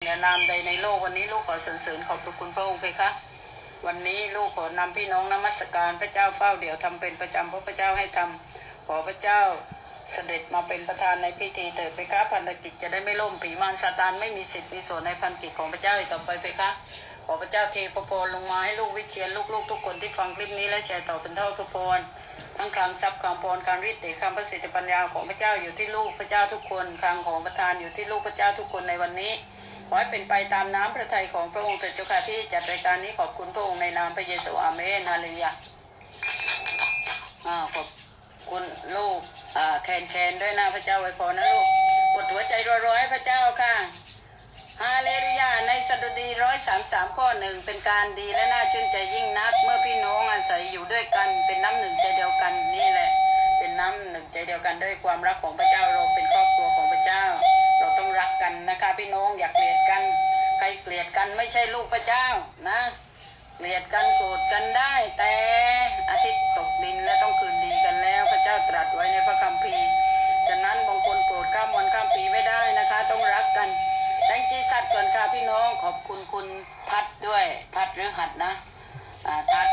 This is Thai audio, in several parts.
เหนือนามใดในโลกวันนี้ลูกขอสรรเสริญขอบพระคุณพระองค์เพคะ วันนี้ลูกขอนำพี่น้องนมัสการพระเจ้าเฝ้าเดี๋ยวทำเป็นประจำเพราะพระเจ้าให้ทำขอพระเจ้าเสด็จมาเป็นประธานในพิธีเถิดเพคะพันธกิจจะได้ไม่ล่มผีมารซาตานไม่มีสิทธิ์มีส่วนในพันธกิจของพระเจ้าอีกต่อไปเพคะขอพระเจ้าเทพระพรลงมาให้ลูกวิเชียนลูกๆทุกคนที่ฟังคลิปนี้และแชร์ต่อเป็นเท่าพระพรทั้งคลังทรัพย์คลังพรการฤทธิ์เดชคำประสิทธิปัญญาของพระเจ้าอยู่ที่ลูกพระเจ้าทุกคนคลังของประทานอยู่ที่ลูกพระเจ้าทุกคนในวันนี้ ขอให้เป็นไปตามน้ำพระทัยของพระองค์เถิดเจ้าค่ะที่จัดรายการนี้ขอบคุณพระองค์ในนามพระเยซูอาเมนฮาเลลูยาอ่าขอบคุณลูกอ่าแคนแคนด้วยนะพระเจ้าไว้พรนะลูกกดหัวใจรัวๆพระเจ้าค่ะฮาเลลูยาในสดุดีร้อยสามสามข้อหนึ่งเป็นการดีและน่าชื่นใจยิ่งนัก เมื่อพี่น้องอาศัยอยู่ด้วยกัน เป็นน้ำหนึ่งใจเดียวกันนี่แหละ เป็นน้ำหนึ่งใจเดียวกันด้วยความรักของพระเจ้าเราเป็นครอบครัวของพระเจ้า รักกันนะคะพี่น้องอย่าเกลียดกัน ใครเกลียดกันไม่ใช่ลูกพระเจ้านะ เกลียดกันโกรธกันได้ แต่อาทิตย์ตกดินและต้องคืนดีกันแล้ว พระเจ้าตรัสไว้ในพระคัมภีร์ฉะนั้นบางคนโกรธข้ามวันข้ามปีไม่ได้นะคะ ต้องรักกันแตงจีสัตว์ก่อนค่ะพี่น้องขอบคุณคุณทัดด้วยทัดหรือหัดนะทัด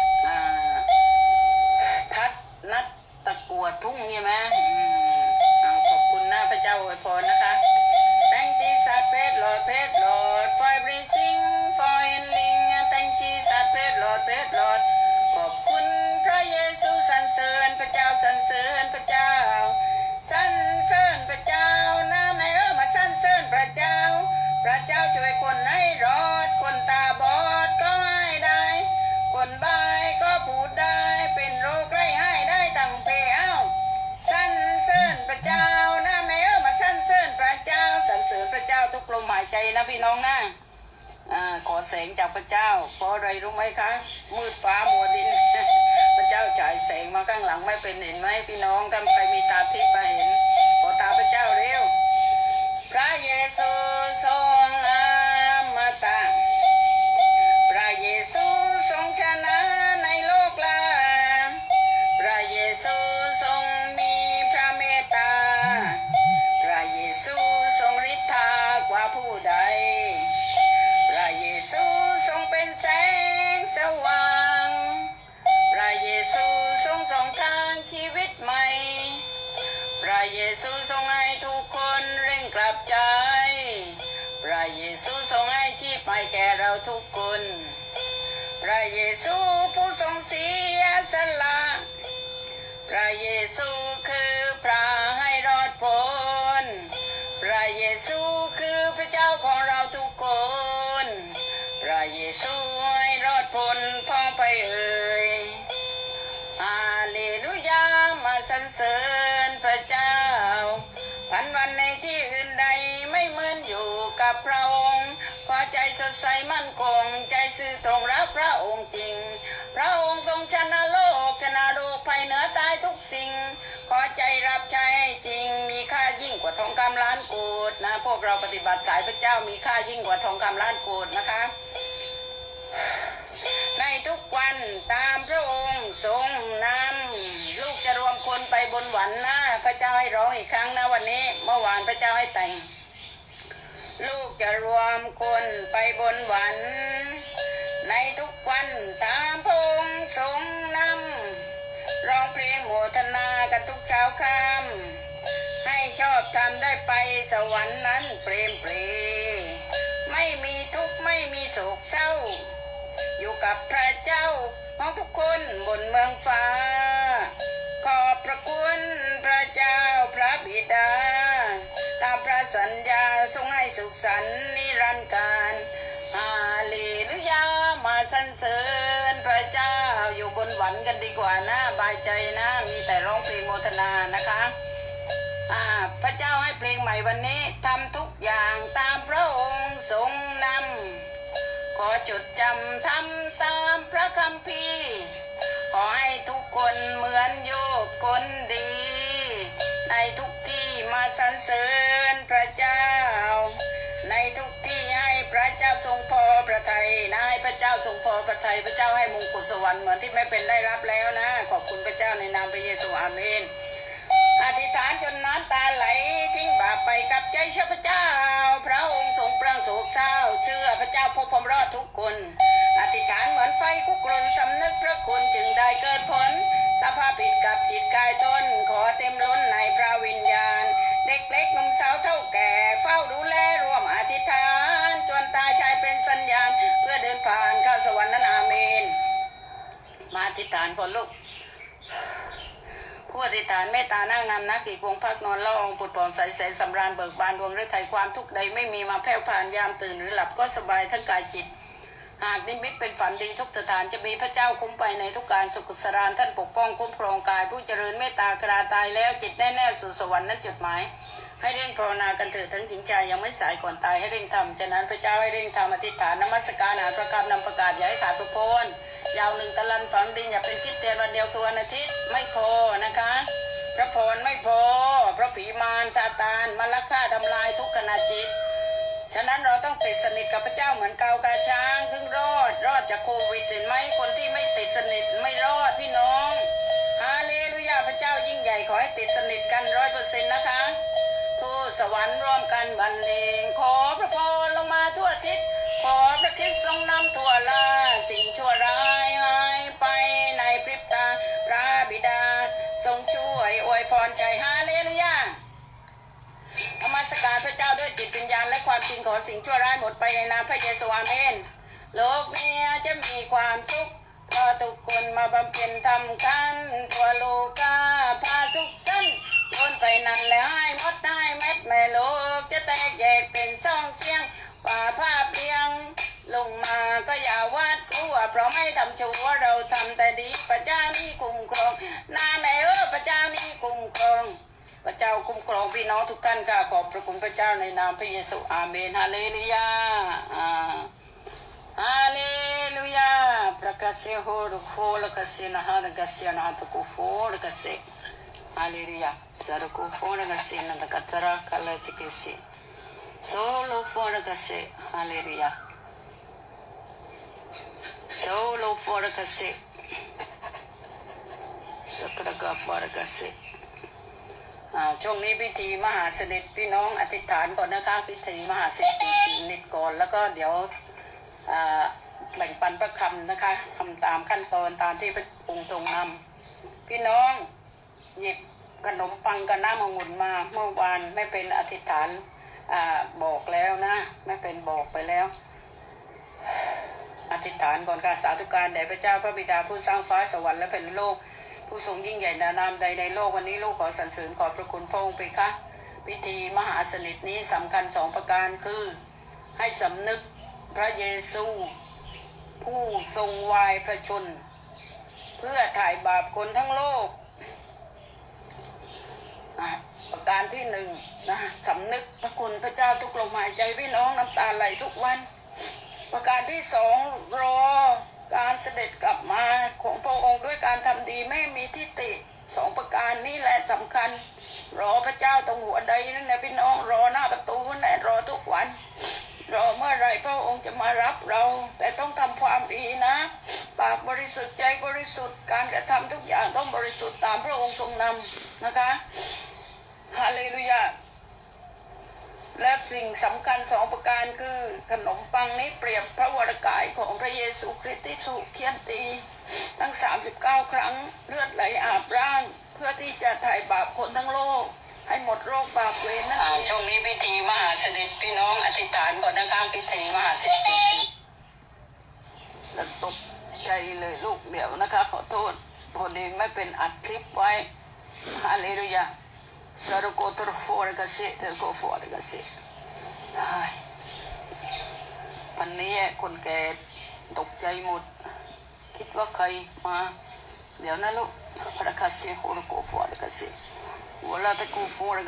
ทัดนัดตะกวดทุ่งใช่ไหมอมขอบคุณนะพระเจ้าอวยพรนะคะ Lord Pedro. อะไรรู้ไหมคะ มืดฟ้ามัวดิน พระเจ้าฉายแสงมาข้างหลังไม่เป็นเห็นไหมพี่น้องกันไป พระเยซูให้รอดพ้นพ้องไปเอ่ยฮาเลลูยามาสรรเสริญพระเจ้าพันวันในที่อื่นใดไม่เหมือนอยู่กับพระองค์พราะใจสดใสมั่นคงใจซื่อตรงรักพระองค์จริง พระองค์ทรงชนะโลกชนะโรคภัยเหนือตายทุกสิ่ง ขอใจรับใช้จริง มีค่ายิ่งกว่าทองคำล้านโกดนะ พวกเราปฏิบัติสายพระเจ้ามีค่ายิ่งกว่าทองคำล้านโกดนะคะ ในทุกวันตามพระองค์ทรงนำลูกจะรวมคนไปบนหวันหนะพระเจ้าให้ร้องอีกครั้งนะวันนี้ เมื่อวานพระเจ้าให้แต่ง ลูกจะรวมคนไปบนหวัน ในทุกวันตามพระองค์ทรงนำร้องเพลงโมทนากันทุกเช้าค่ำให้ชอบทำได้ไปสวรรค์นั้นเปรมเปรไม่มีทุกข์ไม่มีโศกเศร้า กับพระเจ้าของทุกคนบนเมืองฟ้า ขอบพระคุณพระเจ้าพระบิดา ตามพระสัญญาทรงให้สุขสันต์นิรันดร์การฮาเลลูยามาสรรเสริญพระเจ้าอยู่บนหวันกันดีกว่านะบายใจนะ มีแต่ร้องเพลงโมทนานะคะอ่าพระเจ้าให้เพลงใหม่วันนี้ทำทุกอย่างตามพระองค์ทรงนำ ขอจดจำทำตามพระคัมภีร์ขอให้ทุกคนเหมือนโยบคนดี ในทุกที่มาสรรเสริญพระเจ้า ในทุกที่ให้พระเจ้าทรงพอพระทัยนะให้พระเจ้าทรงพอพระทัยพระเจ้าให้มงกุฎสวรรค์เหมือนที่แม่เป็นได้รับแล้วนะ ขอบคุณพระเจ้าในนามพระเยซูอาเมน อธิษฐานจนน้ำตาไหล ทิ้งบาปไปกับใจเชื่อพระเจ้า พระองค์ทรงเปลืองโศกเศร้า เชื่อพระเจ้าผู้พรมรอดทุกคน อธิษฐานเหมือนไฟคุกรนสำนึกพระคุณจึงได้เกิดผล สภาพผิดกับจิตกายตนขอเต็มล้นในพระวิญญาณ เด็กเล็กหนุ่มสาวเท่าแก่เฝ้าดูแลร่วมอธิษฐานจนตาชายเป็นสัญญาณ เพื่อเดินผ่านเข้าสวรรค์นั้นอาเมน มาอธิษฐานก่อนลูก ผู้อธิษฐานเมตตาหน้างามนักอีกวงพักนอนละอองปุดผ่องใสแสนสำราญเบิกบานดวงฤทัยความทุกข์ใดไม่มีมาแผ่วผ่านยามตื่นหรือหลับก็สบายทั้งกายจิต หากนิมิตเป็นฝันดีทุกสถานจะมีพระเจ้าคุ้มไปในทุกการสุขสรานท่านปกป้องคุ้มครองกาย ผู้เจริญเมตตากราตายแล้วจิตแน่ๆสู่สวรรค์นั้นจุดหมายให้เร่งภาวนากันเถิดทั้งหญิงชายยังไม่สายก่อนตายให้เร่งทำฉะนั้นพระเจ้าให้เร่งทำอธิษฐานนมัสการอานประกาศนำประกาศอย่าให้ขาดประโพน ยาวหนึ่งตะลันฝังดินอย่าเป็นคิดเตียนวันเดียวคือวันอาทิตย์ไม่พอนะคะพระพรไม่พอ พระผีมารซาตานมาลักฆ่าทำลายทุกขณะจิต ฉะนั้นเราต้องติดสนิทกับพระเจ้าเหมือนเกากาช้าง ถึงรอดรอดจากโควิดเห็นไหมคนที่ไม่ติดสนิทไม่รอดพี่น้องฮาเลลูยาพระเจ้ายิ่งใหญ่ขอให้ติดสนิทกันร้อยเปอร์เซ็นต์นะคะทูตสวรรค์ร่วมกันบรรเลงขอพระพร จิตวิญญาณและความจริงของสิ่งชั่วร้ายหมดไปในนามพระเยซูอาเมน โลกนี้จะมีความสุขเพราะทุกคนมาบำเพ็ญทำกันทั่วโลกาพาสุขสั้นโยนไปนั่นแล้วให้หมดได้เม็ดแม่โลก จะแตกแยกเป็นสองเสียงฝ่าภาพเลียง ลงมาก็อย่าวาดกลัวเพราะไม่ทำชั่วเราทำแต่ดีพระเจ้านี่คุ้มครองนาแม่เออพระเจ้านี่คุ้มครอง พระเจ้าคุ้มครองพี่น้องทุกท่านค่ะขอบพระคุณพระเจ้าในนามพระเยซูอาเมนฮาเลลูยาฮาเลลูยาประกาศเสียโหรุโคลกเสียนะฮะกัสเสียนะฮะตุกุโฟลกเสียฮาเลลูยาสารุกุโฟลกเสียนะตะกัตระกัลจิกเสียโซโลโฟลกเสียฮาเลลูยาโซโลโฟลกเสียสักระกาฟลกเสียอ่า ช่วงนี้พิธีมหาเสด็จพี่น้องอธิษฐานก่อนนะคะพิธีมหาเสด็จนิดก่อนแล้วก็เดี๋ยวแบ่งปันพระคำนะคะทำตามขั้นตอนตามที่พระองค์ทรงนำพี่น้องหยิบขนมปังกับน้ำองุ่นมาเมื่อวานไม่เป็นอธิษฐานอบอกแล้วนะ ไม่เป็นบอกไปแล้ว อธิษฐานก่อนค่ะสาธุการแด่พระเจ้าพระบิดาผู้สร้างฟ้าสวรรค์และแผ่นโลก ผู้ทรงยิ่งใหญ่นานามใดในโลกวันนี้ลูกขอสรรเสริญขอพระคุณพระองค์ไปคะพิธีมหาสนิทนี้สำคัญสองประการคือ ให้สำนึกพระเยซู ผู้ทรงวายพระชน เพื่อถ่ายบาปคนทั้งโลก ประการที่หนึ่งนะสำนึกพระคุณพระเจ้าทุกลมหายใจพี่น้องน้ำตาไหลทุกวัน ประการที่สองรอ การเสด็จกลับมาของพระองค์ด้วยการทำดีไม่มีทิฏฐิสองประการนี้แหละสำคัญ รอพระเจ้าตรงหัวใดนั่นนะพี่น้องรอหน้าประตูนั่นแหละรอทุกวัน รอเมื่อไรพระองค์จะมารับเรา แต่ต้องทำความดีนะปากบริสุทธิ์ใจบริสุทธิ์การกระทำทุกอย่างต้องบริสุทธิ์ตามพระองค์ทรงนำนะคะฮาเลลูยา และสิ่งสำคัญสองประการคือขนมปังนี้เปรียบพระวรกายของพระเยซูคริสต์ที่ถูกเคี่ยนตี ทั้ง 39 ครั้งเลือดไหลอาบร่าง เพื่อที่จะไถ่บาปคนทั้งโลก ให้หมดโรคบาปเวรนั่นเองช่วงนี้พิธีมหาเสด็จพี่น้องอธิษฐานก่อนนะคะพิธีมหาเสด็จแล้วตกใจเลยลูกเดี๋ยวนะคะ ขอโทษพอดีไม่เป็นอัดคลิปไว้ฮาเลลูยา Sarò contro fuori che si, go fuori che si. วันนี้คนแก่ตกใจหมดคิดว่าใครมาเดี๋ยวนะลูกพระคาสีโหรโกฟอร์กสีเวลาตะกูฟอร์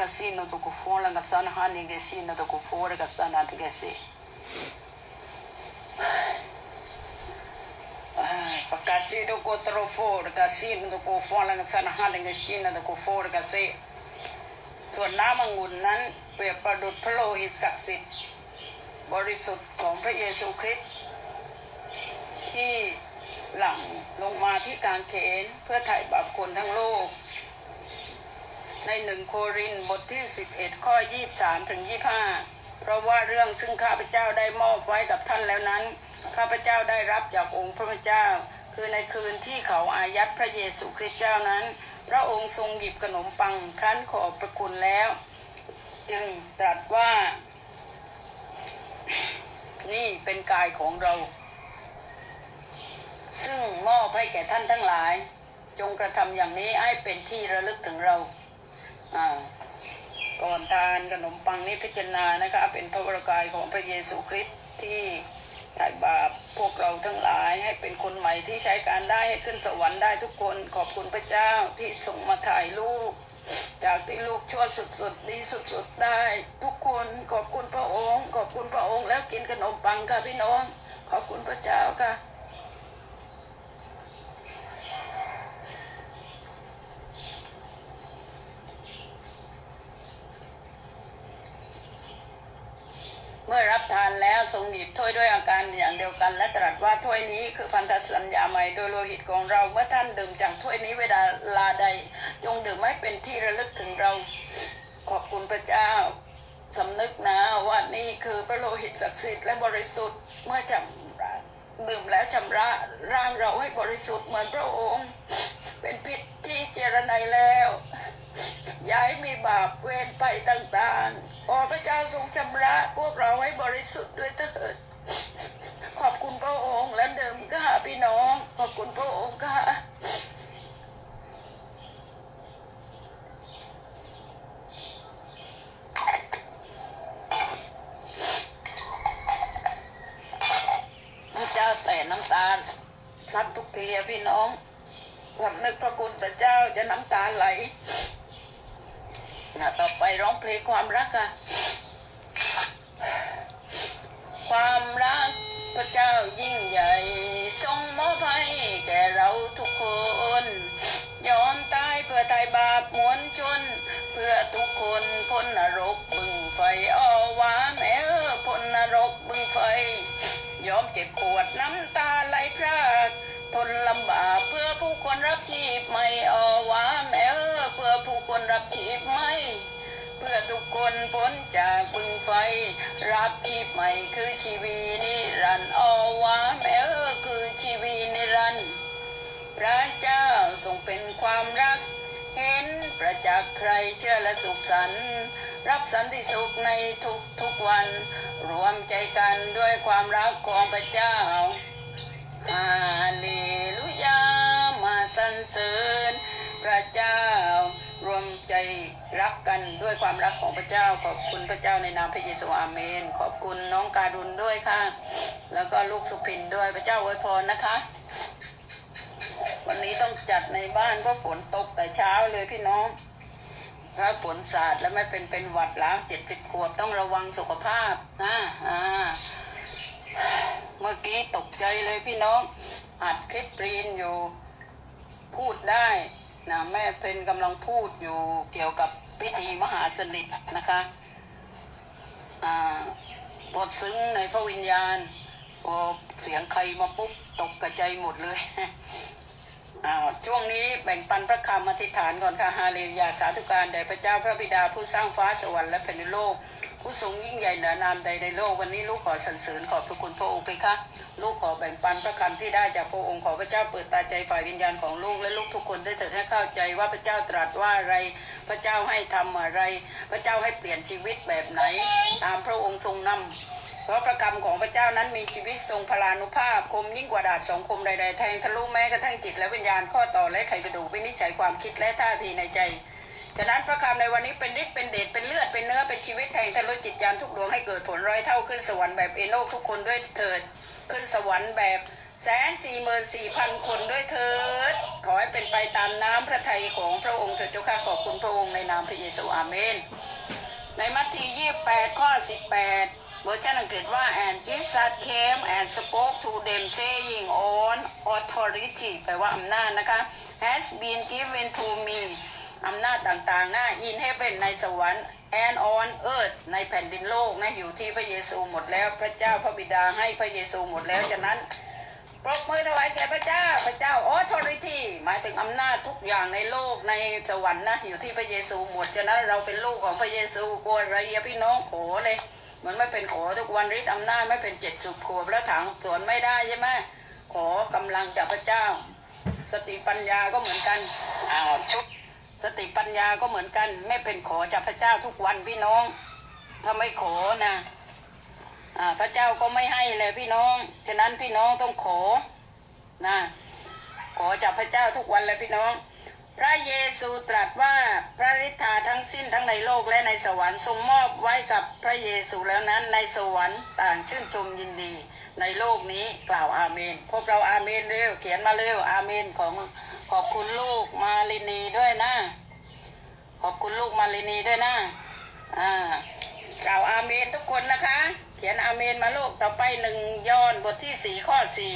ก ส่วนน้ำองุ่นนั้นเปรียบประดุจพระโลหิตศักดิ์สิทธิ์ บริสุทธิ์ของพระเยซูคริสต์ที่หลั่งลงมาที่กางเขนเพื่อไถ่บาปคนทั้งโลก ในหนึ่งโครินบทที่ 11 ข้อ 23 ถึง 25 เพราะว่าเรื่องซึ่งข้าพเจ้าได้มอบไว้กับท่านแล้วนั้น ข้าพเจ้าได้รับจากองค์พระเจ้า คือในคืนที่เขาอายัดพระเยซูคริสต์เจ้านั้น พระองค์ทรงหยิบขนมปังครั้นขอบพระคุณแล้ว จึงตรัสว่า นี่เป็นกายของเรา ซึ่งมอบให้แก่ท่านทั้งหลาย จงกระทำอย่างนี้ให้เป็นที่ระลึกถึงเราก่อนทานขนมปังนี้พิจารณานะคะเป็นพระวรกายของพระเยซูคริสต์ที่ ไถ่บาปพวกเราทั้งหลายให้เป็นคนใหม่ที่ใช้การได้ให้ขึ้นสวรรค์ได้ทุกคนขอบคุณพระเจ้าที่ส่งมาถ่ายรูปจากที่ลูกชั่วสุดๆดีสุดๆได้ ทุกคนขอบคุณพระองค์ ขอบคุณพระองค์แล้วกินขนมปังค่ะพี่น้อง ขอบคุณพระเจ้าค่ะเมื่อรับท แล้วทรงหยิบถ้วยด้วยอาการอย่างเดียวกัน และตรัสว่าถ้วยนี้คือพันธสัญญาใหม่โดยโลหิตของเราเมื่อท่านดื่มจากถ้วยนี้เวลาลาใด จงดื่มให้เป็นที่ระลึกถึงเราขอบคุณพระเจ้าสำนึกนะว่านี่คือพระโลหิตศักดิ์สิทธิ์และบริสุทธิ์เมื่อจำดื่มแล้วชำระร่างเราให้บริสุทธิ์เหมือนพระองค์ เป็นพิษที่เจรไนแล้ว อย้ายมีบาปเวรไปต่างๆ ขอพระเจ้าทรงชำระพวกเราให้บริสุทธิ์ด้วยเถิด ขอบคุณพระองค์และเดิมก็หาพี่น้อง ขอบคุณพระองค์ค่ะพระเจ้าแต่น้ำตาพลัดทุกทีพี่น้องสำนึกพระคุณพระเจ้าจะน้ำตาไหล นะต่อไปร้องเพลงความรักอะความรักพระเจ้ายิ่งใหญ่ ทรงมอบให้แก่เราทุกคน ยอมตายเพื่อไทยบาปมวลชน เพื่อทุกคนพ้นนรก ทุกคนพ้นจากบึงไฟ รับชีพใหม่คือชีวีนิรันดร์อวาแม่เออคือชีวีนิรันดร์พระเจ้าทรงเป็นความรัก เห็นประจักษ์ใครเชื่อและสุขสันต์รับสันติสุขในทุกทุกๆวัน รวมใจกันด้วยความรักของพระเจ้าฮาเลลูยามาสรรเสริญพระเจ้า รวมใจรักกันด้วยความรักของพระเจ้า ขอบคุณพระเจ้าในนามพระเยซูอาเมน ขอบคุณน้องการุณด้วยค่ะ แล้วก็ลูกสุพินด้วยพระเจ้าอวยพรนะคะ วันนี้ต้องจัดในบ้านเพราะฝนตกแต่เช้าเลยพี่น้อง ถ้าฝนสาดแล้วไม่เป็นเป็นหวัดหล้างเจ็ดสิบขวบต้องระวังสุขภาพนะอ่าเมื่อกี้ตกใจเลยพี่น้องอัดคลิปรีนอยู่ พูดได้ นะแม่เพนกำลังพูดอยู่เกี่ยวกับพิธีมหาสนิทนะคะอ่าบทซึ้งในพระวิญญาณพอเสียงใครมาปุ๊บตกกระใจหมดเลยช่วงนี้แบ่งปันพระคำอธิษฐานก่อนค่ะฮาเลลูยาสาธุการแด่พระเจ้าพระบิดาผู้สร้างฟ้าสวรรค์และแผ่นดินโลก ผู้ทรงยิ่งใหญ่เหนือนามใดในโลกวันนี้ลูกขอสรรเสริญขอบพระคุณพระองค์ไปค่ะลูกขอแบ่งปันพระคำที่ได้จากพระองค์ขอพระเจ้าเปิดตาใจฝ่ายวิญญาณของลูกและลูกทุกคนได้เถิดให้เข้าใจว่าพระเจ้าตรัสว่าอะไร พระเจ้าให้ทำอะไร พระเจ้าให้เปลี่ยนชีวิตแบบไหน ตามพระองค์ทรงนำเพราะพระคำของพระเจ้านั้นมีชีวิตทรงพลานุภาพคมยิ่งกว่าดาบสองคมใดๆแทงทะลุแม้กระทั่งจิตและวิญญาณข้อต่อและไขกระดูกวินิจฉัยความคิดและท่าทีในใจ ฉะนั้นพระคำในวันนี้เป็นฤทธิ์เป็นเดชเป็นเลือดเป็นเนื้อเป็นชีวิตแทงทะลุจิตใจทุกดวงให้เกิดผลร้อยเท่าขึ้นสวรรค์แบบเอโนคทุกคนด้วยเถิด ขึ้นสวรรค์แบบแสนสี่หมื่นสี่พันคนด้วยเถิด ขอให้เป็นไปตามน้ำพระทัยของพระองค์เถิดเจ้าข้าขอบคุณพระองค์ในนามพระเยซูอาเมน ในมัทธิว28ข้อ18เวอร์ชันอังกฤษว่า and Jesus came and spoke to them saying on authority แปลว่าอำนาจนะคะ has been given to me อำนาจต่างๆนะ in heaven ในสวรรค์ and on earth ในแผ่นดินโลกนะอยู่ที่พระเยซูหมดแล้วพระเจ้าพระบิดาให้พระเยซูหมดแล้วฉะนั้นปรบมือถวายแก่พระเจ้าพระเจ้า authority หมายถึงอำนาจทุกอย่างในโลกในสวรรค์นะอยู่ที่พระเยซูหมดฉะนั้นเราเป็นลูกของพระเยซูกลัวอะไรพี่น้องขอเลยเหมือนไม่เป็นขอทุกวันฤทธิ์อำนาจไม่เป็นเจ็ดสุขขวบแล้วถางสวนไม่ได้ใช่ไหมขอกำลังจากพระเจ้า สติปัญญาก็เหมือนกันอ้าวชุด สติปัญญาก็เหมือนกันไม่เป็นขอจากพระเจ้าทุกวันพี่น้องถ้าไม่ขอนะอ่าพระเจ้าก็ไม่ให้เลยพี่น้อง ฉะนั้นพี่น้องต้องขอนะขอจากพระเจ้าทุกวันเลยพี่น้อง พระเยซูตรัสว่าพระฤทธาทั้งสิ้นทั้งในโลกและในสวรรค์ทรงมอบไว้กับพระเยซูแล้วนั้นในสวรรค์ต่างชื่นชมยินดีในโลกนี้กล่าวอาเมน พวกเราอาเมนเร็วเขียนมาเร็วอาเมนของ ขอบคุณลูกมาลินีด้วยนะ ขอบคุณลูกมาลินีด้วยนะ อ่ากล่าวอาเมนทุกคนนะคะ เขียนอาเมนมาลูกต่อไปหนึ่งย้อนบทที่สี่ข้อสี่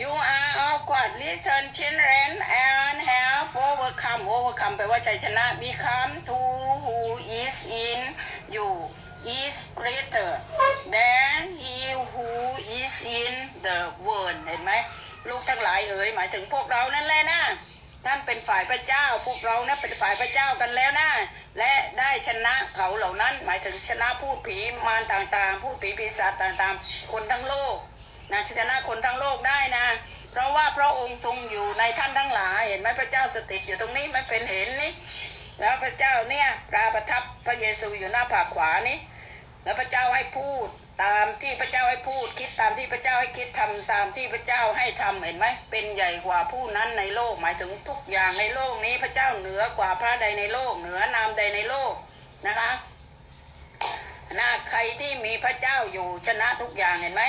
You are of God little children and have overcome overcome แปลว่าชัยชนะ become to who is in you is greater than he who is in the world เห็นไหม ลูกทั้งหลายเอ๋ยหมายถึงพวกเรานั่นแหละนะท่านเป็นฝ่ายพระเจ้าพวกเรานะเป็นฝ่ายพระเจ้ากันแล้วนะและได้ชนะเขาเหล่านั้น หมายถึงชนะพูดผีมารต่างๆ พูดผีปีศาจต่างๆ คนทั้งโลกนะชนะคนทั้งโลกได้นะ เพราะว่าพระองค์ทรงอยู่ในท่านทั้งหลายเห็นไหมพระเจ้าสถิตอยู่ตรงนี้ไม่เป็นเห็นนี่แล้วพระเจ้าเนี่ยปราประทับพระเยซูอยู่หน้าผากขวานี่แล้วพระเจ้าให้พูด ตามที่พระเจ้าให้พูดคิดตามที่พระเจ้าให้คิดทำตามที่พระเจ้าให้ทำเห็นไหมเป็นใหญ่กว่าผู้นั้นในโลกหมายถึงทุกอย่างในโลกนี้พระเจ้าเหนือกว่าพระใดในโลกเหนือนามใดในโลกนะคะนะใครที่มีพระเจ้าอยู่ชนะทุกอย่างเห็นไหม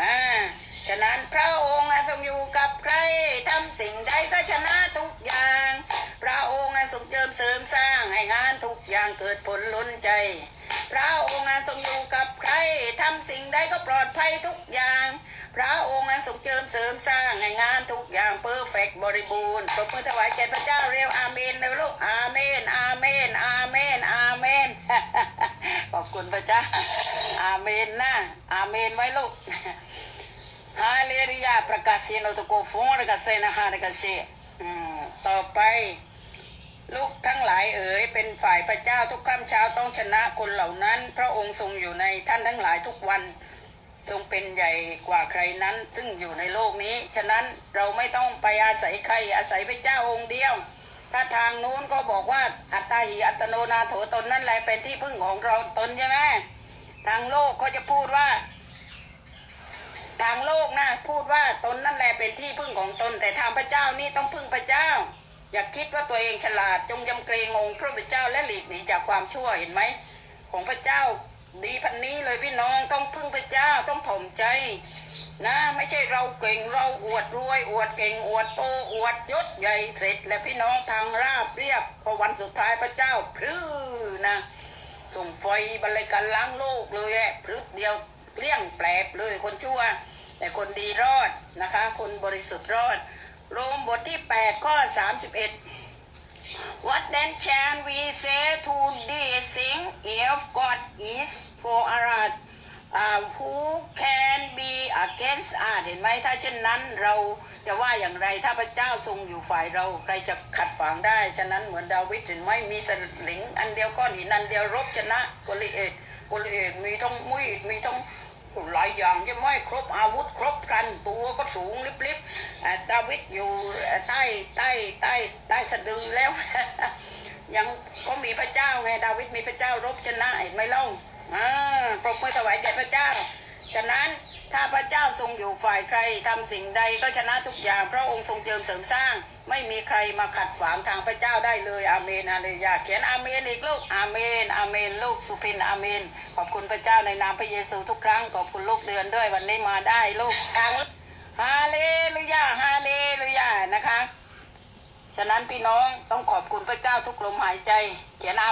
อ่าฉะนั้นพระองค์ทรงอยู่กับใครทำสิ่งใดก็ชนะทุกอย่าง พระองค์ทรงเจิมเสริมสร้างให้งานทุกอย่างเกิดผลล้นใจ พระองค์ทรงอยู่กับใครทำสิ่งใดก็ปลอดภัยทุกอย่าง พระองค์ทรงเจิมเสริมสร้างให้งานทุกอย่างเพอร์เฟกบริบูรณ์ปรบมือถวายแก่พระเจ้าเร็วอาเมนเร็วลูกอาเมนอาเมนอาเมนอาเมนขอบคุณพระเจ้า อาเมนนะอาเมนไว้ลูกฮาเลลูยาประกาศเสียงเราตะโกฟงระกาเซนะฮาระกาเซอืมต่อไป ลูกทั้งหลายเอ๋ยเป็นฝ่ายพระเจ้าทุกค่ำเช้าต้องชนะคนเหล่านั้น พระองค์ทรงอยู่ในท่านทั้งหลายทุกวันทรงเป็นใหญ่กว่าใครนั้น ซึ่งอยู่ในโลกนี้ ฉะนั้นเราไม่ต้องไปอาศัยใครอาศัยพระเจ้าองค์เดียว ถ้าทางนู้นก็บอกว่าอัตตาหิอัตโนนาโถตนนั่นแหละเป็นที่พึ่งของเราตนใช่ไหม ทางโลกเขาจะพูดว่า ทางโลกนะพูดว่าตนนั่นแหละเป็นที่พึ่งของตน แต่ทางพระเจ้านี่ต้องพึ่งพระเจ้า อย่าคิดว่าตัวเองฉลาดจงยำเกรงองค์พระเจ้าและหลีกหนีจากความชั่วเห็นไหมของพระเจ้าดีพันนี้เลยพี่น้องต้องพึ่งพระเจ้าต้องถ่อมใจนะไม่ใช่เราเก่งเราอวดรวย อวดเก่งอวดโตอวดยศใหญ่เสร็จ และพี่น้องทางราบเรียบพอวันสุดท้ายพระเจ้าพรื้นะ ส่งไฟบรรยการล้างโลกเลยแหละพรึกเดียวเกลี้ยงแปลบเลยคนชั่ว แต่คนดีรอดนะคะ คนบริสุทธิ์รอดโรมบทที่ 8 ข้อ 31 What then can we say to these things if God is for us who can be against us เห็นไหมถ้าเช่นนั้นเราจะว่าอย่างไรถ้าพระเจ้าทรงอยู่ฝ่ายเราใครจะขัดขวางได้ ฉะนั้นเหมือนดาวิดเห็นไหมมีสลิงอันเดียวก้อนหินอันเดียวรบชนะกลิเอตกลิเอตมีทั้งมุยมีทั้งหลายอย่างใช่ไหมครบอาวุธครบครันตัวก็สูงลิบๆอ่าดาวิดอยู่ใต้ใต้ใต้ใต้สะดือแล้วยังก็มีพระเจ้าไงดาวิดมีพระเจ้ารบชนะเห็นไหมเล่า อ่าปรบมือถวายแด่พระเจ้า ฉะนั้นถ้าพระเจ้าทรงอยู่ฝ่ายใครทำสิ่งใดก็ชนะทุกอย่าง พระองค์ทรงเจิมเสริมสร้าง ไม่มีใครมาขัดขวางทางพระเจ้าได้เลยอาเมนอาเลลูยาเขียนอาเมนอีกลูกอาเมนอาเมนลูกสุพินอาเมน ขอบคุณพระเจ้าในนามพระเยซูทุกครั้งขอบคุณลูกเดือนด้วยวันนี้มาได้ลูกทางฮาเลลูยาฮาเลลูยานะคะ ฉะนั้นพี่น้องต้องขอบคุณพระเจ้าทุกลมหายใจ เขียนอา